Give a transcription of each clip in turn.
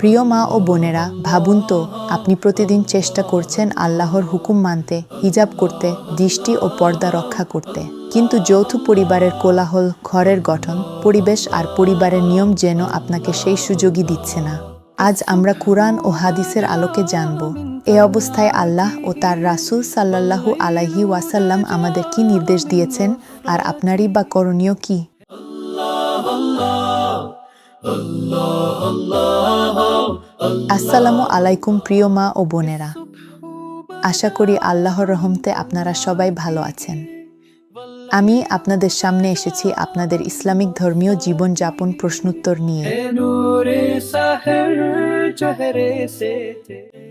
প্রিয় মা ও বোনেরা, ভাবুন তো, আপনি প্রতিদিন চেষ্টা করছেন আল্লাহর হুকুম মানতে, হিজাব করতে, দৃষ্টি ও পর্দা রক্ষা করতে। কিন্তু যৌথ পরিবারের কোলাহল, ঘরের গঠন, পরিবেশ আর পরিবারের নিয়ম যেন আপনাকে সেই সুযোগই দিচ্ছে না। আজ আমরা কুরআন ও হাদিসের আলোকে জানব, এ অবস্থায় আল্লাহ ও তার রাসূল সাল্লাল্লাহু আলাইহি ওয়াসাল্লাম আমাদের কি নির্দেশ দিয়েছেন আর আপনারই বা করণীয় কি? আসসালামু আলাইকুম প্রিয় মা ও বোনেরা। আশা করি আল্লাহর রহমতে আপনারা সবাই ভালো আছেন। আমি আপনাদের সামনে এসেছি আপনাদের ইসলামিক ধর্মীয় জীবনযাপন প্রশ্নোত্তর নিয়ে।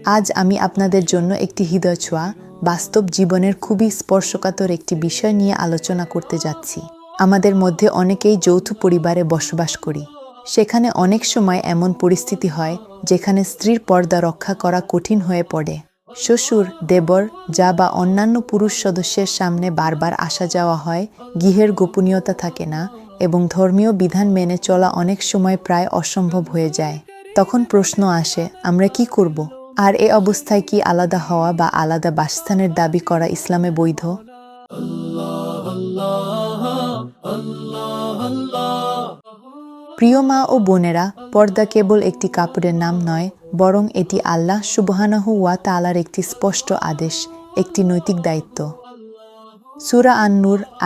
আজ আমি আপনাদের জন্য একটি হৃদয় ছোঁয়া, বাস্তব জীবনের খুবই স্পর্শকাতর একটি বিষয় নিয়ে আলোচনা করতে যাচ্ছি। আমাদের মধ্যে অনেকেই যৌথ পরিবারে বসবাস করি। সেখানে অনেক সময় এমন পরিস্থিতি হয়, যেখানে স্ত্রীর পর্দা রক্ষা করা কঠিন হয়ে পড়ে। শ্বশুর, দেবর যা বা অন্যান্য পুরুষ সদস্যের সামনে বারবার আসা যাওয়া হয়, গৃহের গোপনীয়তা থাকে না এবং ধর্মীয় বিধান মেনে চলা অনেক সময় প্রায় অসম্ভব হয়ে যায়। তখন প্রশ্ন আসে, আমরা কি করব? আর এ অবস্থায় কি আলাদা হওয়া বা আলাদা বাসস্থানের দাবি করা ইসলামে বৈধ? প্রিয় মা ও বোনেরা, পর্দা কেবল একটি কাপড়ের নাম নয়, বরং এটি আল্লাহ সুবহানাহু ওয়া তালার একটি স্পষ্ট আদেশ, একটি নৈতিক দায়িত্ব। সুরা আন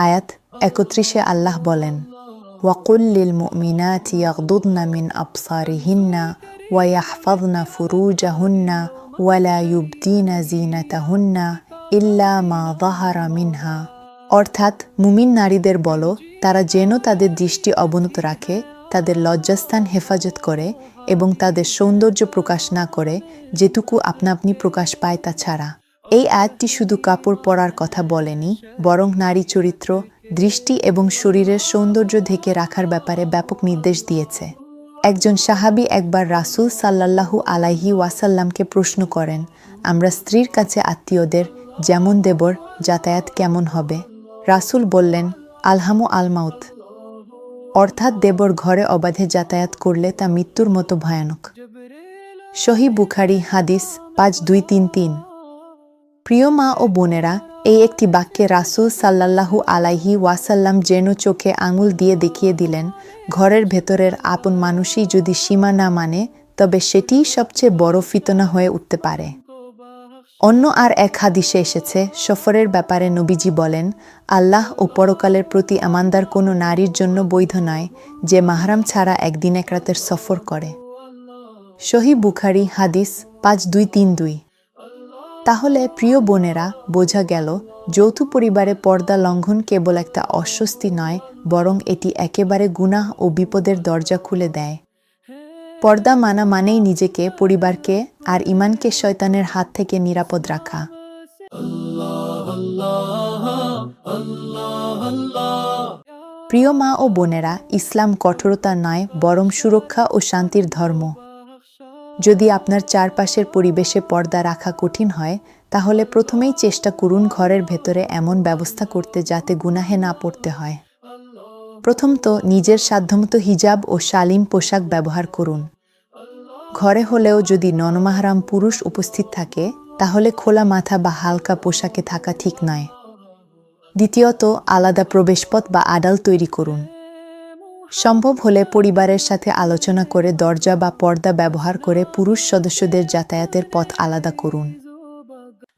আয়াত একত্রিশে আল্লাহ বলেন, ওয়াকুল লিল মুমিনাতি ইয়াগদুদনা মিন আবসারিহিন্না ওয়া ইয়াহফাযনা ফুরুজাহুন্না ওয়ালা ইউবদিনা জিনাতাহুন্না ইল্লা মা যাহারা মিনহা। অর্থাৎ মুমিন নারীদের বলো, তারা যেন তাদের দৃষ্টি অবনত রাখে তাদের লজ্জাস্থান হেফাজত করে এবং তাদের সৌন্দর্য প্রকাশ না করে, যেটুকু আপনা আপনি প্রকাশ পায় তা ছাড়া। এই আয়াতটি শুধু কাপড় পরার কথা বলেনি, বরং নারী চরিত্র, দৃষ্টি এবং শরীরের সৌন্দর্য ঢেকে রাখার ব্যাপারে ব্যাপক নির্দেশ দিয়েছে। একজন সাহাবী একবার রাসূল সাল্লাল্লাহু আলাইহি ওয়াসাল্লামকে প্রশ্ন করেন, আমরা স্ত্রীর কাছে আত্মীয়দের যেমন দেবর, যাতায়াত কেমন হবে? রাসূল বললেন, আলহামু আলমাউত। অর্থাৎ দেবর ঘরে অবাধে যাতায়াত করলে তা মৃত্যুর মতো ভয়ানক। শহী বুখারি হাদিস পাঁচ দুই তিন তিন। প্রিয় মা ও বোনেরা, এই একটি বাক্যে রাসূল সাল্লাল্লাহু আলাইহি ওয়াসাল্লাম যেন চোখে আঙুল দিয়ে দেখিয়ে দিলেন, ঘরের ভেতরের আপন মানুষই যদি সীমা না মানে তবে সেটিই সবচেয়ে বড় ফিতনা হয়ে উঠতে পারে। অন্য আর এক হাদিসে এসেছে, সফরের ব্যাপারে নবীজি বলেন, আল্লাহ ও পরকালের প্রতি আমান্দার কোনো নারীর জন্য বৈধ নয়, যে মাহরাম ছাড়া একদিন এক রাতের সফর করে। সহি বুখারি হাদিস পাঁচ দুই তিন দুই। তাহলে প্রিয় বোনেরা, বোঝা গেল, যৌথ পরিবারে পর্দা লঙ্ঘন কেবল একটা অস্বস্তি নয়, বরং এটি একেবারে গুনাহ ও বিপদের দরজা খুলে দেয়। পর্দা মানা মানেই নিজেকে, পরিবারকে আর ইমানকে শয়তানের হাত থেকে নিরাপদ রাখা। প্রিয় মা ও বোনেরা, ইসলাম কঠোরতা নয়, বরং সুরক্ষা ও শান্তির ধর্ম। যদি আপনার চারপাশের পরিবেশে পর্দা রাখা কঠিন হয়, তাহলে প্রথমেই চেষ্টা করুন ঘরের ভেতরে এমন ব্যবস্থা করতে যাতে গুনাহে না পড়তে হয়। প্রথমত নিজের সাধ্যমতো হিজাব ও শালিম পোশাক ব্যবহার করুন। ঘরে হলেও যদি ননমাহারাম পুরুষ উপস্থিত থাকে, তাহলে খোলা মাথা বা হালকা পোশাকে থাকা ঠিক নয়। দ্বিতীয়ত, আলাদা প্রবেশপথ বা আড়াল তৈরি করুন। সম্ভব হলে পরিবারের সাথে আলোচনা করে দরজা বা পর্দা ব্যবহার করে পুরুষ সদস্যদের যাতায়াতের পথ আলাদা করুন।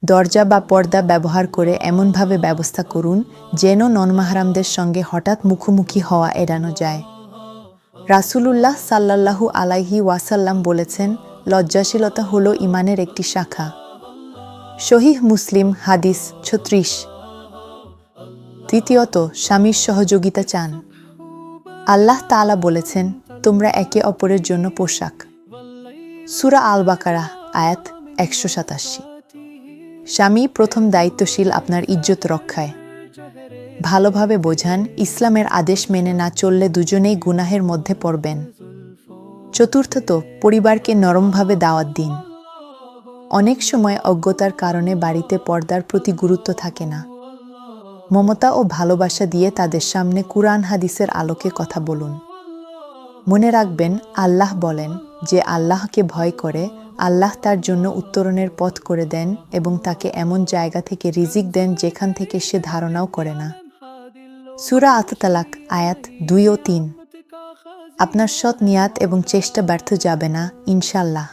দরজা বা পর্দা ব্যবহার করে এমনভাবে ব্যবস্থা করুন যেন ননমাহারামদের সঙ্গে হঠাৎ মুখোমুখি হওয়া এড়ানো যায়। রাসূলুল্লাহ সাল্লাল্লাহু আলাইহি ওয়াসাল্লাম বলেছেন, লজ্জাশীলতা হল ইমানের একটি শাখা। শহীহ মুসলিম, হাদিস ছত্রিশ। তৃতীয়ত, স্বামীর সহযোগিতা চান। আল্লাহ তাআলা বলেছেন, তোমরা একে অপরের জন্য পোশাক। সুরা আল বাকারা আয়াত একশো সাতাশি। স্বামী প্রথম দায়িত্বশীল আপনার ইজ্জত রক্ষায়। ভালোভাবে বোঝান, ইসলামের আদেশ মেনে না চললে দুজনেই গুনাহের মধ্যে পড়বেন। চতুর্থত, পরিবারকে নরমভাবে দাওয়াত দিন। অনেক সময় অজ্ঞতার কারণে বাড়িতে পর্দার প্রতি গুরুত্ব থাকে না। মমতা ও ভালোবাসা দিয়ে তাদের সামনে কুরআন হাদিসের আলোকে কথা বলুন। মনে রাখবেন, আল্লাহ বলেন যে আল্লাহকে ভয় করে আল্লাহ তার জন্য উত্তরণের পথ করে দেন এবং তাকে এমন জায়গা থেকে রিজিক দেন যেখান থেকে সে ধারণাও করে না। সুরা আততালাক, আয়াত দুই ও তিন। আপনার সৎ নিয়াত এবং চেষ্টা ব্যর্থ যাবে না ইনশাল্লাহ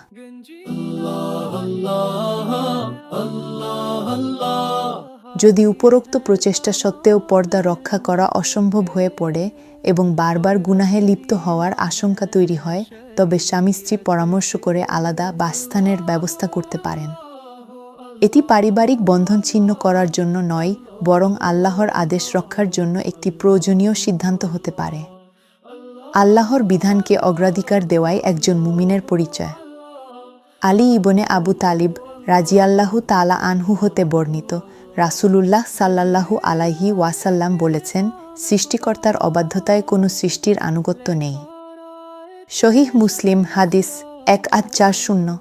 যদি উপরোক্ত প্রচেষ্টা সত্ত্বেও পর্দা রক্ষা করা অসম্ভব হয়ে পড়ে এবং বারবার গুনাহে লিপ্ত হওয়ার আশঙ্কা তৈরি হয়, তবে স্বামী স্ত্রী পরামর্শ করে আলাদা বাসস্থানের ব্যবস্থা করতে পারেন। এটি পারিবারিক বন্ধন ছিন্ন করার জন্য নয়, বরং আল্লাহর আদেশ রক্ষার জন্য একটি প্রয়োজনীয় সিদ্ধান্ত হতে পারে। আল্লাহর বিধানকে অগ্রাধিকার দেওয়াই একজন মুমিনের পরিচয়। আলী ইবনে আবু তালিব রাজিয়াল্লাহু তালা আনহু হতে বর্ণিত রাসূলুল্লাহ সাল্লাল্লাহু আলাইহি ওয়াসাল্লাম বলেছেন, সৃষ্টিকর্তার অবাধ্যতায় কোনো সৃষ্টির আনুগত্য নেই। শহীহ মুসলিম হাদিস এক আট চার শূন্য।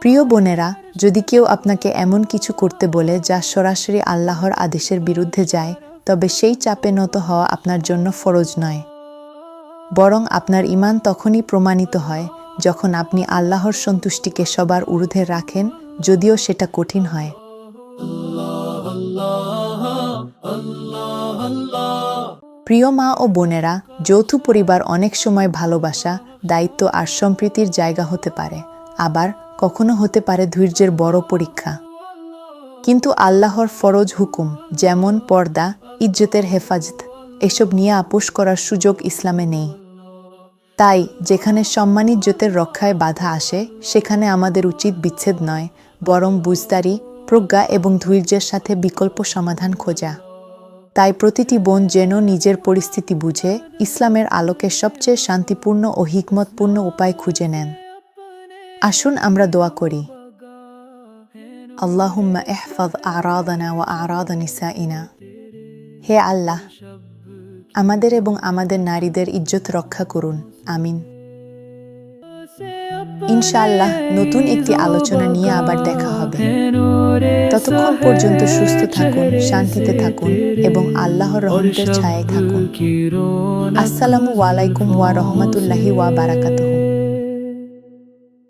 প্রিয় বোনেরা, যদি কেউ আপনাকে এমন কিছু করতে বলে যা সরাসরি আল্লাহর আদেশের বিরুদ্ধে যায়, তবে সেই চাপে নত হওয়া আপনার জন্য ফরজ নয়। বরং আপনার ইমান তখনই প্রমাণিত হয় যখন আপনি আল্লাহর সন্তুষ্টিকে সবার ঊর্ধ্বে রাখেন, যদিও সেটা কঠিন হয়। প্রিয় মা ও বোনেরা, যৌথ পরিবার অনেক সময় ভালোবাসা, দায়িত্ব আর সম্প্রীতির জায়গা হতে পারে, আবার কখনো হতে পারে ধৈর্যের বড় পরীক্ষা। কিন্তু আল্লাহর ফরজ হুকুম, যেমন পর্দা, ইজ্জতের হেফাজত, এসব নিয়ে আপোষ করার সুযোগ ইসলামে নেই। তাই, যেখানে সম্মানিজ্জতের রক্ষায় বাধা আসে, সেখানে আমাদের উচিত বিচ্ছেদ নয়, বরং বুঝদারি প্রজ্ঞা এবং ধৈর্যের সাথে বিকল্প সমাধান খোঁজা। তাই প্রতিটি বোন যেন নিজের পরিস্থিতি বুঝে, ইসলামের আলোকে সবচেয়ে শান্তিপূর্ণ ও হিকমতপূর্ণ উপায় খুঁজে নেন। আসুন আমরা দোয়া করি। আল্লাহুম্মা ইহফাজ আরাদানা ওয়া আরাদা হে আল্লাহ, আমাদের এবং আমাদের নারীদের ইজ্জত রক্ষা করুন। আমিন। ইনশাআল্লাহ নতুন একটি আলোচনা নিয়ে আবার দেখা হবে। ততক্ষণ পর্যন্ত সুস্থ থাকুন, শান্তিতে থাকুন এবং আল্লাহর রহমতের ছায়ায় থাকুন। আসসালামু আলাইকুম ওয়া রহমতুল্লাহি ওয়া বারাকাতুহু।